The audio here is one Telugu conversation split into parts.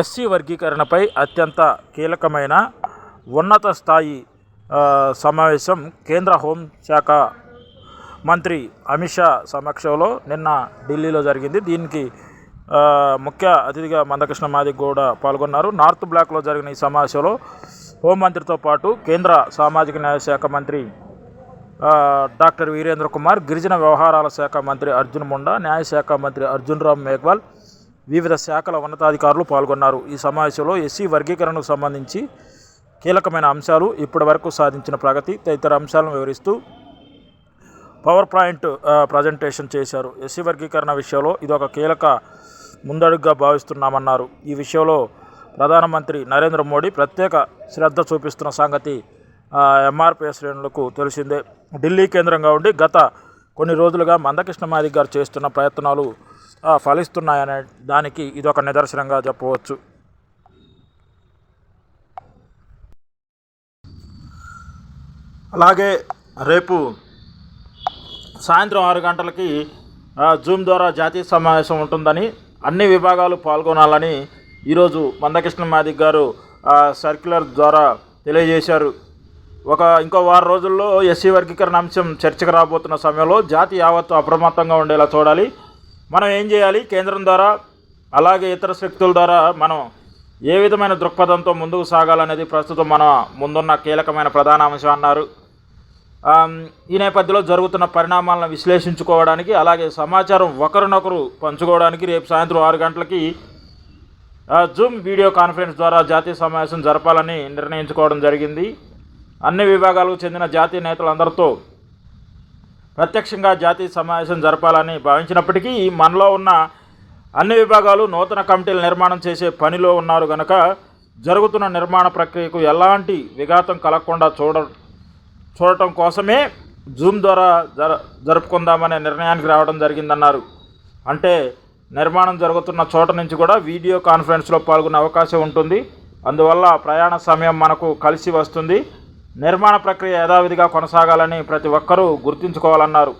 ఎస్సీ వర్గీకరణపై అత్యంత కీలకమైన ఉన్నత స్థాయి సమావేశం కేంద్ర హోంశాఖ మంత్రి అమిత్ షా సమక్షంలో నిన్న ఢిల్లీలో జరిగింది. దీనికి ముఖ్య అతిథిగా మందకృష్ణ మాదిక్ కూడా పాల్గొన్నారు. నార్త్ బ్లాక్లో జరిగిన ఈ సమావేశంలో హోంమంత్రితో పాటు కేంద్ర సామాజిక న్యాయ శాఖ మంత్రి డాక్టర్ వీరేంద్ర కుమార్ గిరిజన వ్యవహారాల శాఖ మంత్రి అర్జున్ ముండా న్యాయశాఖ మంత్రి అర్జున్ రామ్ మేఘ్వాల్ వివిధ శాఖల ఉన్నతాధికారులు పాల్గొన్నారు. ఈ సమావేశంలో ఎస్సీ వర్గీకరణకు సంబంధించి కీలకమైన అంశాలు ఇప్పటివరకు సాధించిన ప్రగతి తదితర అంశాలను వివరిస్తూ పవర్ పాయింట్ ప్రజెంటేషన్ చేశారు. ఎస్సీ వర్గీకరణ విషయంలో ఇది ఒక కీలక ముందడుగుగా భావిస్తున్నామన్నారు. ఈ విషయంలో ప్రధానమంత్రి నరేంద్ర మోడీ ప్రత్యేక శ్రద్ధ చూపిస్తున్న సంగతి ఎంఆర్పీ శ్రేణులకు తెలిసిందే. ఢిల్లీ కేంద్రంగా ఉండి గత కొన్ని రోజులుగా మందకృష్ణ మాదిక్ గారు చేస్తున్న ప్రయత్నాలు ఫలిస్తున్నాయనే దానికి ఇది ఒక నిదర్శనంగా చెప్పవచ్చు. అలాగే రేపు సాయంత్రం ఆరు గంటలకి జూమ్ ద్వారా జాతీయ సమావేశం ఉంటుందని అన్ని విభాగాలు పాల్గొనాలని ఈరోజు మందకృష్ణ మాదిక్ గారు సర్క్యులర్ ద్వారా తెలియజేశారు. ఒక ఇంకో వారం రోజుల్లో ఎస్సీ వర్గీకరణ అంశం చర్చకు రాబోతున్న సమయంలో జాతి యావత్తు అప్రమత్తంగా ఉండేలా చూడాలి. మనం ఏం చేయాలి? కేంద్రం ద్వారా అలాగే ఇతర శక్తుల ద్వారా మనం ఏ విధమైన దృక్పథంతో ముందుకు సాగాలనేది ప్రస్తుతం మన ముందున్న కీలకమైన ప్రధాన అంశం అన్నారు. ఈ నేపథ్యంలో జరుగుతున్న పరిణామాలను విశ్లేషించుకోవడానికి అలాగే సమాచారం ఒకరినొకరు పంచుకోవడానికి రేపు సాయంత్రం ఆరు గంటలకి జూమ్ వీడియో కాన్ఫరెన్స్ ద్వారా జాతీయ సమావేశం జరపాలని నిర్ణయించుకోవడం జరిగింది. అన్ని విభాగాలకు చెందిన జాతీయ నేతలందరితో ప్రత్యక్షంగా జాతీయ సమావేశం జరపాలని భావించినప్పటికీ మనలో ఉన్న అన్ని విభాగాలు నూతన కమిటీల నిర్మాణం చేసే పనిలో ఉన్నారు కనుక జరుగుతున్న నిర్మాణ ప్రక్రియకు ఎలాంటి విఘాతం కలగకుండా చూడ చూడటం కోసమే జూమ్ ద్వారా జర జరుపుకుందామనే నిర్ణయానికి రావడం జరిగిందన్నారు. అంటే నిర్మాణం జరుగుతున్న చోట నుంచి కూడా వీడియో కాన్ఫరెన్స్లో పాల్గొనే అవకాశం ఉంటుంది. అందువల్ల ప్రయాణ సమయం మనకు కలిసి వస్తుంది. నిర్మాణ ప్రక్రియ యథావిధిగా కొనసాగాలని ప్రతి ఒక్కరూ గుర్తుంచుకోవాలన్నారు.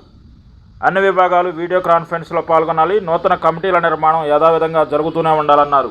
అన్ని విభాగాలు వీడియో కాన్ఫరెన్స్లో పాల్గొనాలి నూతన కమిటీల నిర్మాణం యథావిధంగా జరుగుతూనే ఉండాలన్నారు.